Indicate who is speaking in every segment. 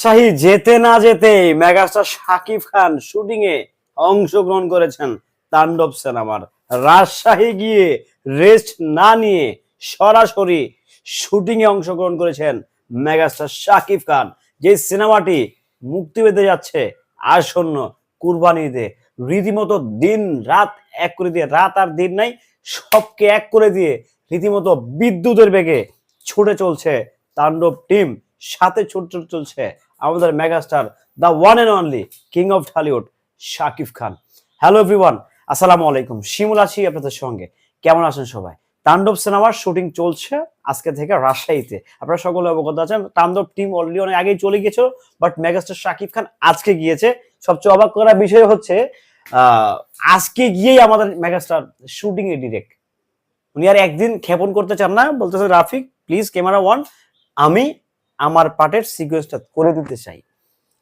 Speaker 1: রাজশাহী যেতে না যেতে মেগাস্টার শাকিব খান শুটিং এ অংশগ্রহণ করেছেন তাণ্ডব সিনেমার। রাজশাহী গিয়ে রেস্ট না নিয়ে সরাসরি শুটিং এ অংশগ্রহণ করেছেন মেগাস্টার শাকিব খান। যে সিনেমাটি মুক্তি পেতে যাচ্ছে আসন্ন কুরবানিতে, রীতিমতো দিন রাত এক করে দিয়ে, রাত আর দিন নাই, সবকে এক করে দিয়ে রীতিমতো বিদ্যুতের বেগে ছুটে চলছে তাণ্ডব টিম, সাথে ছুটে চলছে আমাদের megastar the one and only king of Dhallywood Shakib Khan. Hello everyone আসসালামু আলাইকুম। শিমুল আছি আপনাদের সঙ্গে। কেমন আছেন সবাই? তাণ্ডব সিনেমার শুটিং চলছে আজকে থেকে রাজশাহীতে। আপনারা সকলে অবগত আছেন, তাণ্ডব টিম অলরেডি অনেক আগেই চলে গেছিল বাট মেগাস্টার শাকিব খান আজকে গিয়েছে। সবচেয়ে অবাক করার বিষয় হচ্ছে আজকে গিয়েই আমাদের মেগাস্টার শুটিং এ ডিরেক্ট উনি আর একদিন ক্ষেপণ করতে চান না। বলতেছে, রাফিক প্লিজ ক্যামেরা ওয়ান আমি আমার পার্টের সিকোয়েন্সটা করে দিতে চাই।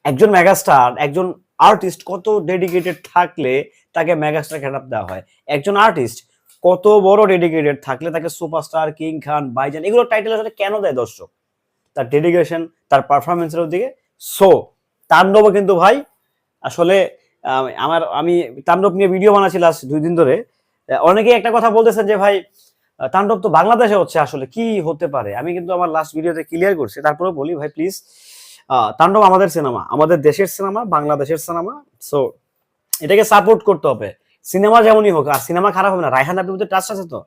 Speaker 1: একজন মেগাস্টার একজন আর্টিস্ট কত ডেডিকেটেড থাকলে তাকে মেগাস্টার খেতাব দেওয়া হয়? একজন আর্টিস্ট কত বড় ডেডিকেটেড থাকলে তাকে সুপারস্টার কিং খান বাইজান এগুলো টাইটেল আসলে কেন দেয় দর্শক? তার ডেডিকেশন তার পারফরমেন্সের দিকে সো তাণ্ডব কিন্তু ভাই, আসলে আমার, আমি তাণ্ডব নিয়ে ভিডিও বানাচ্ছি লাস্ট দুই দিন ধরে। অনেকেই একটা কথা বলতেছেন যে ভাই তাণ্ডব তো বাংলাদেশে হচ্ছে আসলে, কি হতে পারে? আমি কিন্তু আমার লাস্ট ভিডিওতে ক্লিয়ার করছি তারপরে বলি, ভাই প্লিজ তাণ্ডব আমাদের সিনেমা আমাদের দেশের সিনেমা বাংলাদেশের সিনেমা সো এটাকে সাপোর্ট করতে হবে। সিনেমা যেমনই হোক, আর সিনেমা খারাপ হবে না। রায়হান রাফির প্রতি ট্রাস্ট আছে তো?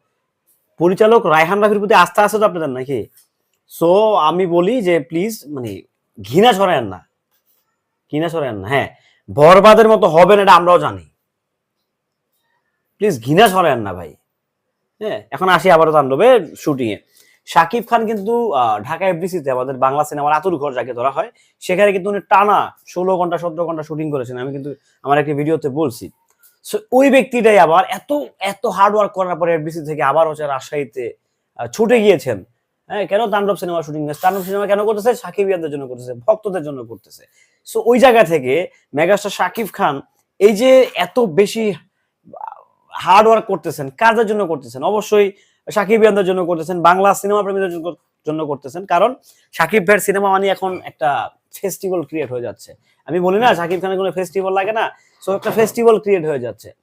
Speaker 1: পরিচালক রায়হান রাফির প্রতি আস্থা আছে তো আপনাদের নাকি? সো আমি বলি যে প্লিজ মানে ঘৃণা ছড়ায়েন না। ঘৃণা ছড়ায়েন না হ্যাঁ। বরবাদের মতো হবে না এটা আমরাও জানি। প্লিজ ঘৃণা ছড়ায়েন না, ভাই। হ্যাঁ এখন আসি আবারও তাণ্ডবে শুটিং এ শাকিব খান কিন্তু ঢাকা এফডিসিতে আমাদের বাংলা সিনেমার আতুর ঘর যাকে ধরা হয়, সেখানে কিন্তু উনি টানা ষোলো ঘণ্টা, সতেরো ঘণ্টা শুটিং করেছেন। আমি কিন্তু আমার একটি ভিডিওতে বলছি। ওই ব্যক্তিটাই আবার এত এত হার্ড ওয়ার্ক করার পরে এফডিসি থেকে আবার হচ্ছে রাজশাহীতে ছুটে গিয়েছেন। হ্যাঁ কেন তাণ্ডব সিনেমা শুটিং তাণ্ডব সিনেমা কেন করতেছে? সাকিব ইয়াদের জন্য করতেছে, ভক্তদের জন্য করতেছে। সো ওই জায়গা থেকে মেগাস্টার শাকিব খান, এই যে এত বেশি হার্ড ওয়ার্ক করতেছেন, কাজের জন্য করতেছেন, অবশ্যই সাকিব ইয়ানদের জন্য করতেছেন, বাংলা সিনেমা প্রেমীদের জন্য- করতেছেন, কারণ সাকিব ভাইয়ের সিনেমা মানে এখন একটা ফেস্টিভ্যাল ক্রিয়েট হয়ে যাচ্ছে। আমি বলি না সাকিব খানের কোনো ফেস্টিভ্যাল লাগে না সো একটা ফেস্টিভ্যাল ক্রিয়েট হয়ে যাচ্ছে।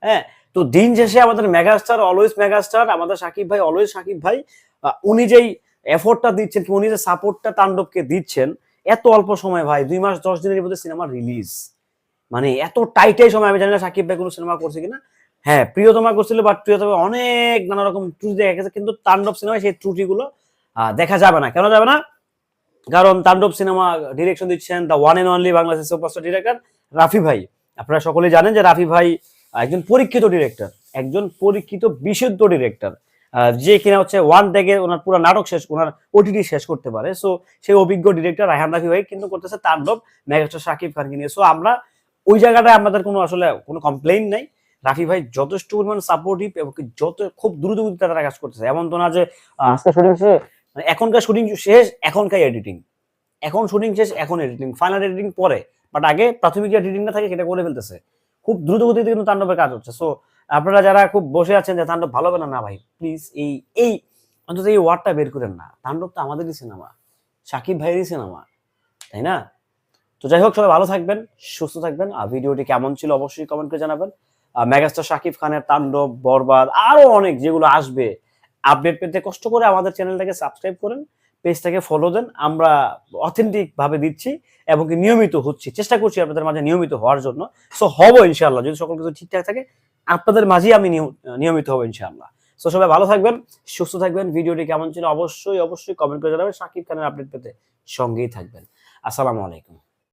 Speaker 1: হ্যাঁ তো দিন শেষে আমাদের মেগাস্টার অলওয়েজ মেগাস্টার আমাদের সাকিব ভাই অলওয়েজ সাকিব ভাই উনি যেই এফোর্টটা দিচ্ছেন কি উনি যে সাপোর্টটা তাণ্ডবকে দিচ্ছেন, এত অল্প সময় ভাই, দুই মাস, দশ দিনের মধ্যে সিনেমা রিলিজ মানে এত টাইটাই সময়, আমি জানি না সাকিব ভাই কোনো সিনেমা করছে কিনা হ্যাঁ প্রিয়তমা করছিল বাট প্রিয়তমা অনেক নানা রকম ত্রুটি দেখা গেছে, কিন্তু তাণ্ডব সিনেমায় সেই ত্রুটিগুলো দেখা যাবে না। কেন যাবে না? কারণ তাণ্ডব সিনেমা ডিরেকশন দিচ্ছেন দ্য ওয়ান এন্ড অনলি বাংলাদেশের সুপারস্টার ডিরেক্টর রাফি ভাই। আপনারা সকলেই জানেন যে রাফি ভাই একজন পরীক্ষিত ডিরেক্টর একজন পরীক্ষিত বিশুদ্ধ ডিরেক্টর যে কিনা হচ্ছে ওয়ান থেকে ওনার পুরো নাটক শেষ, ওনার ওটিটি শেষ করতে পারে। সো সেই অভিজ্ঞ ডিরেক্টর রায়হান রাফি ভাই কিন্তু করতেছে তাণ্ডব, মেগাস্টার শাকিব খানকে নিয়ে। সো আমরা ওই জায়গাটায় আমাদের কোনো আসলে কোনো কমপ্লেইন নাই। রাফি ভাই যথেষ্ট পরিমাণ সাপোর্টিভ এবং যত খুব দ্রুত গতিতে তারা কাজ করতেছে। এমন তো না যে আজকে শুটিং শেষ মানে এখনকার শুটিং শেষ, এখনকার এডিটিং এখন শুটিং শেষ, এখন এডিটিং ফাইনাল এডিটিং পরে বাট আগে প্রাথমিক এডিটিংটা থাকে সেটা করে ফেলতেছে। খুব দ্রুত গতিতে কিন্তু তাণ্ডবের কাজ হচ্ছে। সো আপনারা যারা খুব বসে আছেন যে তাণ্ডব ভালো হবে না না ভাই প্লিজ এই এই, অন্তত এই ওয়ার্ডটা বের করেন না। তাণ্ডব তো আমাদেরই সিনেমা সাকিব ভাইয়েরই সিনেমা তাই না? তো যাই হোক, সবাই ভালো থাকবেন, সুস্থ থাকবেন। আর ভিডিওটি কেমন ছিল অবশ্যই কমেন্ট করে জানাবেন। মেগাস্টার শাকিব খানের তাণ্ডব, বরবাদ, আরও অনেক যেগুলো আসবে। আপডেট পেতে কষ্ট করে আমাদের চ্যানেলটাকে সাবস্ক্রাইব করেন, পেজটাকে ফলো দেন। আমরা অথেন্টিক ভাবে দিচ্ছি এবং নিয়মিত হচ্ছি। চেষ্টা করছি আপনাদের মাঝে নিয়মিত হওয়ার জন্য। সো হব ইনশাআল্লাহ। যদি সকল কিছু ঠিকঠাক থাকে, আপনাদের মাঝেই আমি নিয়- নিয়মিত হব ইনশাআল্লাহ। সো সবাই ভালো থাকবেন, সুস্থ থাকবেন। ভিডিওটি কেমন ছিল? অবশ্যই অবশ্যই কমেন্ট করে জানাবেন। শাকিব খানের আপডেট পেতে সঙ্গেই থাকবেন। আসসালামু আলাইকুম।